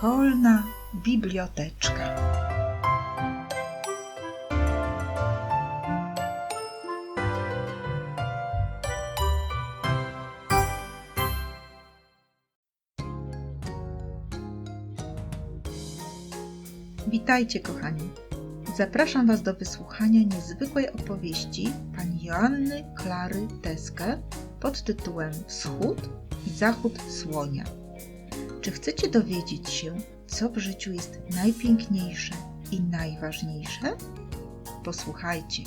Szkolna biblioteczka. Witajcie, kochani. Zapraszam Was do wysłuchania niezwykłej opowieści pani Joanny Klary Teske pod tytułem Wschód i Zachód Słonia. Czy chcecie dowiedzieć się, co w życiu jest najpiękniejsze i najważniejsze? Posłuchajcie.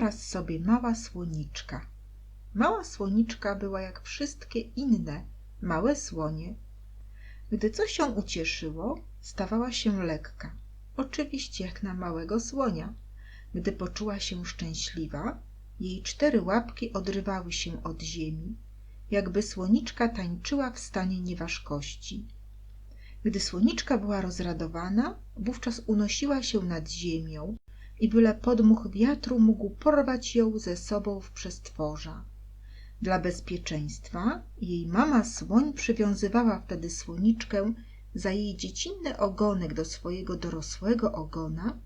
Raz sobie mała słoniczka. Mała słoniczka była jak wszystkie inne małe słonie. Gdy coś ją ucieszyło, stawała się lekka. Oczywiście jak na małego słonia. Gdy poczuła się szczęśliwa, jej cztery łapki odrywały się od ziemi, jakby słoniczka tańczyła w stanie nieważkości. Gdy słoniczka była rozradowana, wówczas unosiła się nad ziemią, i byle podmuch wiatru mógł porwać ją ze sobą w przestworza. Dla bezpieczeństwa jej mama słoń przywiązywała wtedy słoniczkę za jej dziecinny ogonek do swojego dorosłego ogona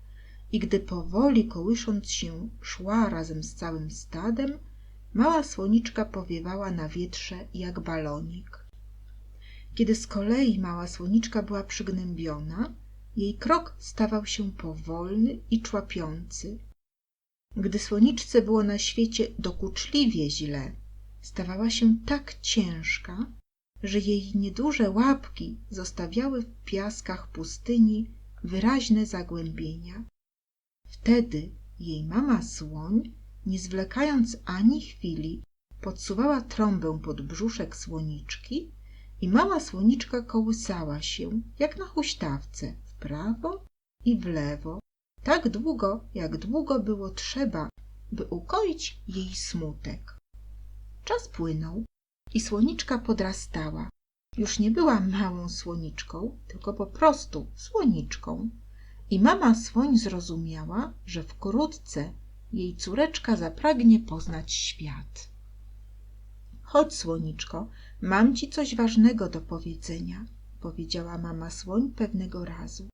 i gdy powoli kołysząc się szła razem z całym stadem, mała słoniczka powiewała na wietrze jak balonik. Kiedy z kolei mała słoniczka była przygnębiona, jej krok stawał się powolny i człapiący. Gdy słoniczce było na świecie dokuczliwie źle, stawała się tak ciężka, że jej nieduże łapki zostawiały w piaskach pustyni wyraźne zagłębienia. Wtedy jej mama słoń, nie zwlekając ani chwili, podsuwała trąbę pod brzuszek słoniczki i mała słoniczka kołysała się, jak na huśtawce, prawo i w lewo, tak długo, jak długo było trzeba, by ukoić jej smutek. Czas płynął i słoniczka podrastała. Już nie była małą słoniczką, tylko po prostu słoniczką. I mama słoń zrozumiała, że wkrótce jej córeczka zapragnie poznać świat. Chodź, słoniczko, mam ci coś ważnego do powiedzenia, powiedziała mama słoń pewnego razu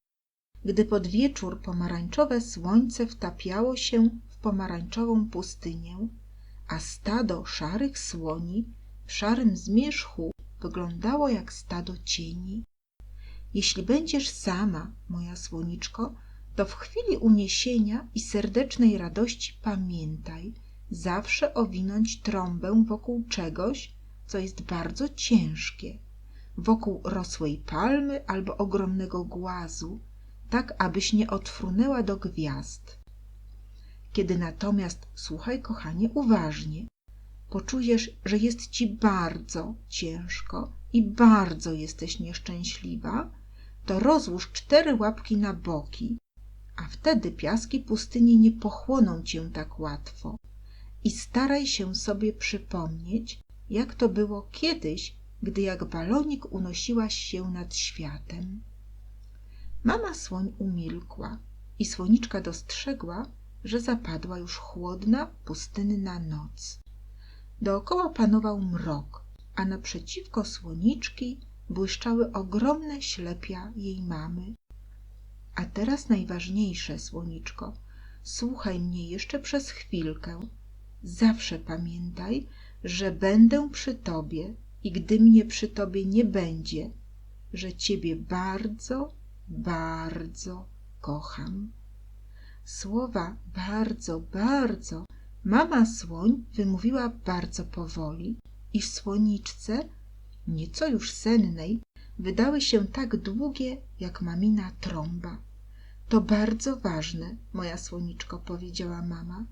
gdy pod wieczór pomarańczowe słońce wtapiało się w pomarańczową pustynię a stado szarych słoni w szarym zmierzchu wyglądało jak stado cieni. Jeśli będziesz sama moja słoniczko to w chwili uniesienia i serdecznej radości pamiętaj zawsze owinąć trąbę wokół czegoś co jest bardzo ciężkie wokół rosłej palmy albo ogromnego głazu tak abyś nie odfrunęła do gwiazd. Kiedy natomiast, słuchaj kochanie uważnie, poczujesz, że jest ci bardzo ciężko i bardzo jesteś nieszczęśliwa, to rozłóż cztery łapki na boki, a wtedy piaski pustyni nie pochłoną cię tak łatwo. I staraj się sobie przypomnieć, jak to było kiedyś, gdy jak balonik unosiłaś się nad światem. Mama słoń umilkła i słoniczka dostrzegła, że zapadła już chłodna, pustynna noc. Dookoła panował mrok, a naprzeciwko słoniczki błyszczały ogromne ślepia jej mamy. A teraz najważniejsze, słoniczko, słuchaj mnie jeszcze przez chwilkę. Zawsze pamiętaj, że będę przy tobie i gdy mnie przy tobie nie będzie, że ciebie bardzo, bardzo kocham. Słowa bardzo, bardzo mama słoń wymówiła bardzo powoli i w słoniczce, nieco już sennej, wydały się tak długie jak mamina trąba. To bardzo ważne, moja słoniczko, powiedziała mama.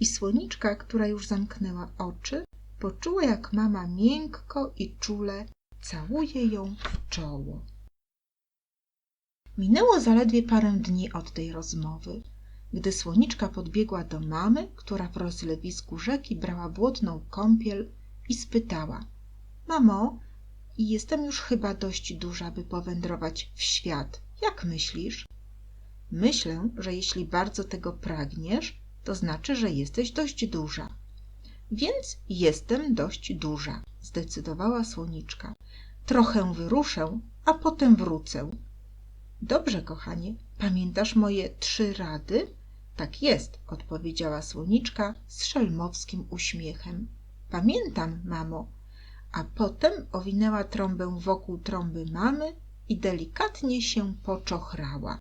I słoniczka, która już zamknęła oczy, poczuła, jak mama miękko i czule całuje ją w czoło. Minęło zaledwie parę dni od tej rozmowy, gdy słoniczka podbiegła do mamy, która w rozlewisku rzeki brała błotną kąpiel i spytała: Mamo, jestem już chyba dość duża, by powędrować w świat. Jak myślisz? Myślę, że jeśli bardzo tego pragniesz, to znaczy, że jesteś dość duża. Więc jestem dość duża, zdecydowała słoniczka. Trochę wyruszę, a potem wrócę. Dobrze, kochanie, pamiętasz moje trzy rady? Tak jest, odpowiedziała słoniczka z szelmowskim uśmiechem. Pamiętam, mamo. A potem owinęła trąbę wokół trąby mamy i delikatnie się poczochrała.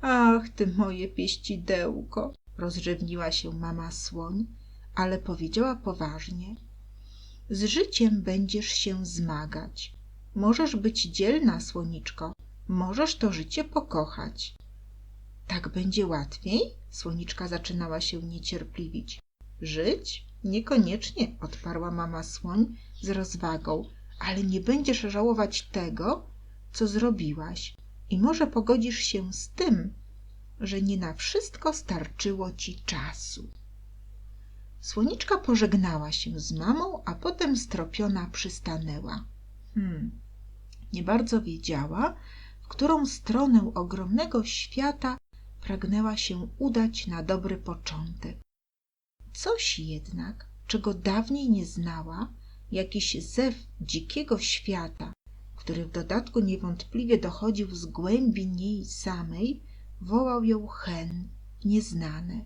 Ach, ty moje pieścidełko, rozrzewniła się mama słoń, ale powiedziała poważnie. Z życiem będziesz się zmagać. Możesz być dzielna, słoniczko, możesz to życie pokochać. Tak będzie łatwiej? Słoniczka zaczynała się niecierpliwić. Żyć? Niekoniecznie, odparła mama słoń z rozwagą, ale nie będziesz żałować tego, co zrobiłaś i może pogodzisz się z tym, że nie na wszystko starczyło ci czasu. Słoniczka pożegnała się z mamą, a potem stropiona przystanęła. Hmm, nie bardzo wiedziała, którą stronę ogromnego świata pragnęła się udać na dobry początek. Coś jednak, czego dawniej nie znała, jakiś zew dzikiego świata, który w dodatku niewątpliwie dochodził z głębi niej samej, wołał ją hen, nieznane.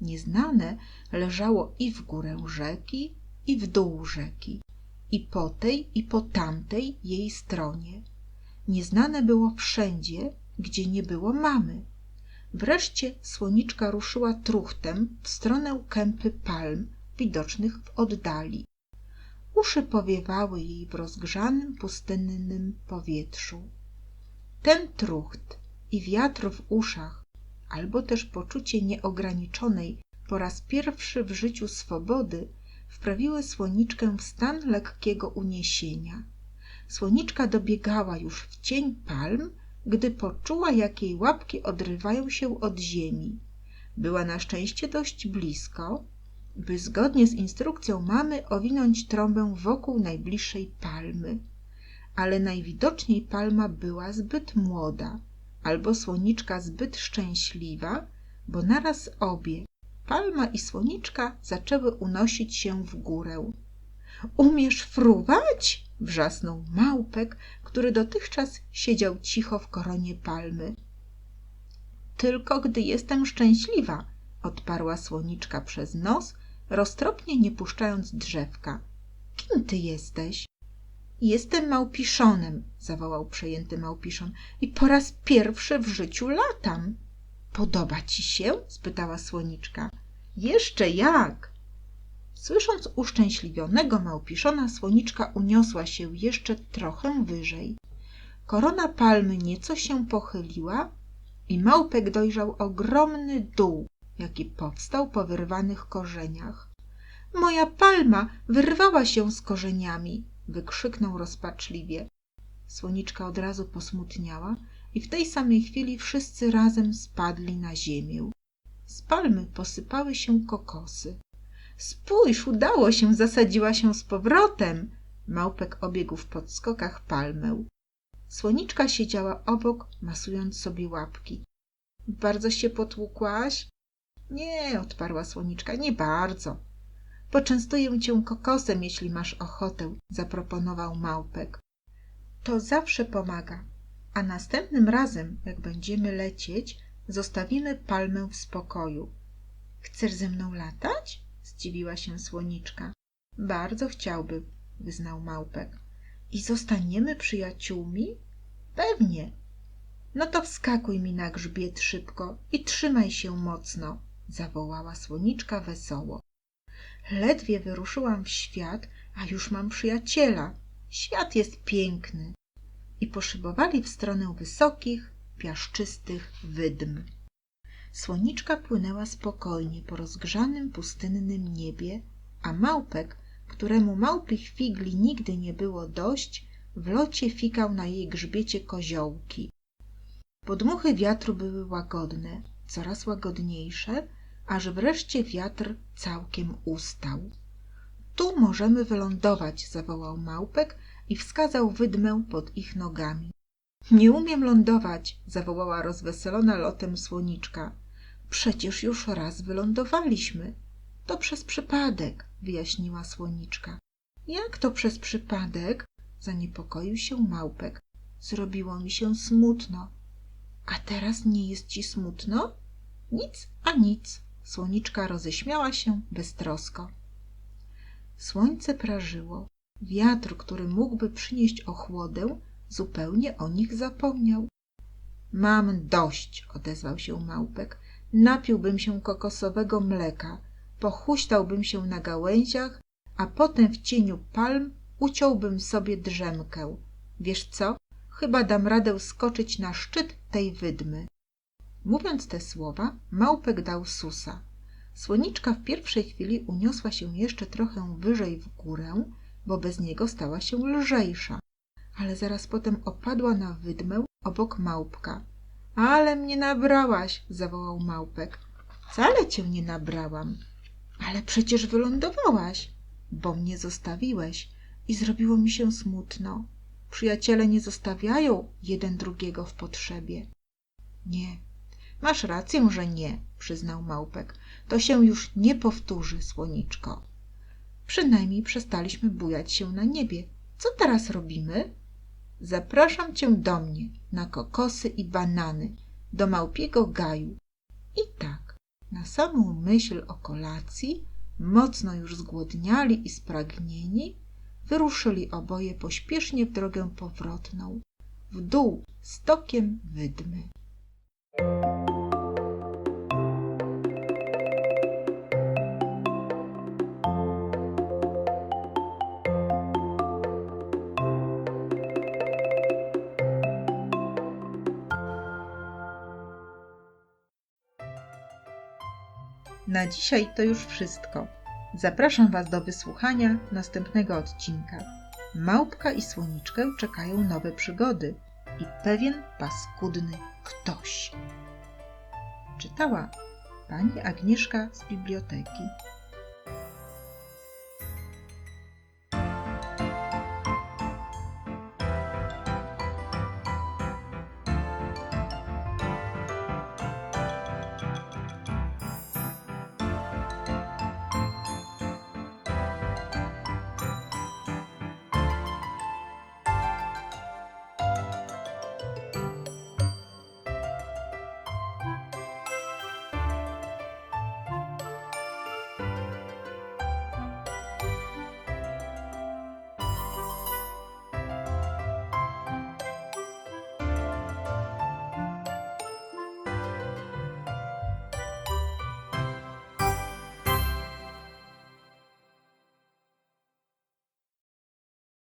Nieznane leżało i w górę rzeki, i w dół rzeki, i po tej, i po tamtej jej stronie. Nieznane było wszędzie, gdzie nie było mamy. Wreszcie słoniczka ruszyła truchtem w stronę kępy palm, widocznych w oddali. Uszy powiewały jej w rozgrzanym, pustynnym powietrzu. Ten trucht i wiatr w uszach, albo też poczucie nieograniczonej, po raz pierwszy w życiu swobody, wprawiły słoniczkę w stan lekkiego uniesienia. Słoniczka dobiegała już w cień palm, gdy poczuła, jak jej łapki odrywają się od ziemi. Była na szczęście dość blisko, by zgodnie z instrukcją mamy owinąć trąbę wokół najbliższej palmy. Ale najwidoczniej palma była zbyt młoda, albo słoniczka zbyt szczęśliwa, bo naraz obie, palma i słoniczka, zaczęły unosić się w górę. Umiesz fruwać? wrzasnął małpek, który dotychczas siedział cicho w koronie palmy. Tylko gdy jestem szczęśliwa, odparła słoniczka przez nos, roztropnie nie puszczając drzewka. Kim ty jesteś? Jestem małpiszonem, zawołał przejęty małpiszon i po raz pierwszy w życiu latam. Podoba ci się? spytała słoniczka. Jeszcze jak! Słysząc uszczęśliwionego małpiszona, słoniczka uniosła się jeszcze trochę wyżej. Korona palmy nieco się pochyliła i małpek dojrzał ogromny dół, jaki powstał po wyrwanych korzeniach. Moja palma wyrwała się z korzeniami, wykrzyknął rozpaczliwie. Słoniczka od razu posmutniała i w tej samej chwili wszyscy razem spadli na ziemię. Z palmy posypały się kokosy. Spójrz, udało się, zasadziła się z powrotem. Małpek obiegł w podskokach palmę. Słoniczka siedziała obok, masując sobie łapki. Bardzo się potłukłaś? Nie, odparła słoniczka, nie bardzo. Poczęstuję cię kokosem, jeśli masz ochotę, zaproponował małpek. To zawsze pomaga. A następnym razem, jak będziemy lecieć, zostawimy palmę w spokoju. Chcesz ze mną latać? Zdziwiła się słoniczka. Bardzo chciałbym, wyznał małpek. I zostaniemy przyjaciółmi? Pewnie. No to wskakuj mi na grzbiet szybko i trzymaj się mocno, zawołała słoniczka wesoło. Ledwie wyruszyłam w świat, a już mam przyjaciela. Świat jest piękny. I poszybowali w stronę wysokich, piaszczystych wydm. Słoniczka płynęła spokojnie po rozgrzanym, pustynnym niebie, a małpek, któremu małpich figli nigdy nie było dość, w locie fikał na jej grzbiecie koziołki. Podmuchy wiatru były łagodne, coraz łagodniejsze, aż wreszcie wiatr całkiem ustał. Tu możemy wylądować, zawołał małpek i wskazał wydmę pod ich nogami. Nie umiem lądować, zawołała rozweselona lotem słoniczka. Przecież już raz wylądowaliśmy. To przez przypadek, wyjaśniła słoniczka. Jak to przez przypadek? Zaniepokoił się małpek. Zrobiło mi się smutno. A teraz nie jest ci smutno? Nic, a nic. Słoniczka roześmiała się beztrosko. Słońce prażyło. Wiatr, który mógłby przynieść ochłodę, zupełnie o nich zapomniał. Mam dość, odezwał się małpek. Napiłbym się kokosowego mleka, pochuśtałbym się na gałęziach, a potem w cieniu palm uciąłbym sobie drzemkę. Wiesz co? Chyba dam radę skoczyć na szczyt tej wydmy. Mówiąc te słowa, małpek dał susa. Słoniczka w pierwszej chwili uniosła się jeszcze trochę wyżej w górę, bo bez niego stała się lżejsza, ale zaraz potem opadła na wydmę obok małpka. Ale mnie nabrałaś, zawołał małpek. Wcale cię nie nabrałam. Ale przecież wylądowałaś, bo mnie zostawiłeś i zrobiło mi się smutno. Przyjaciele nie zostawiają jeden drugiego w potrzebie. Nie, masz rację, że nie, przyznał małpek. To się już nie powtórzy, słoniczko. Przynajmniej przestaliśmy bujać się na niebie. Co teraz robimy? Zapraszam cię do mnie na kokosy i banany, do małpiego gaju. I tak, na samą myśl o kolacji, mocno już zgłodniali i spragnieni, wyruszyli oboje pośpiesznie w drogę powrotną, w dół stokiem wydmy. Na dzisiaj to już wszystko. Zapraszam Was do wysłuchania następnego odcinka. Małpka i słoniczkę czekają nowe przygody i pewien paskudny ktoś. Czytała pani Agnieszka z biblioteki.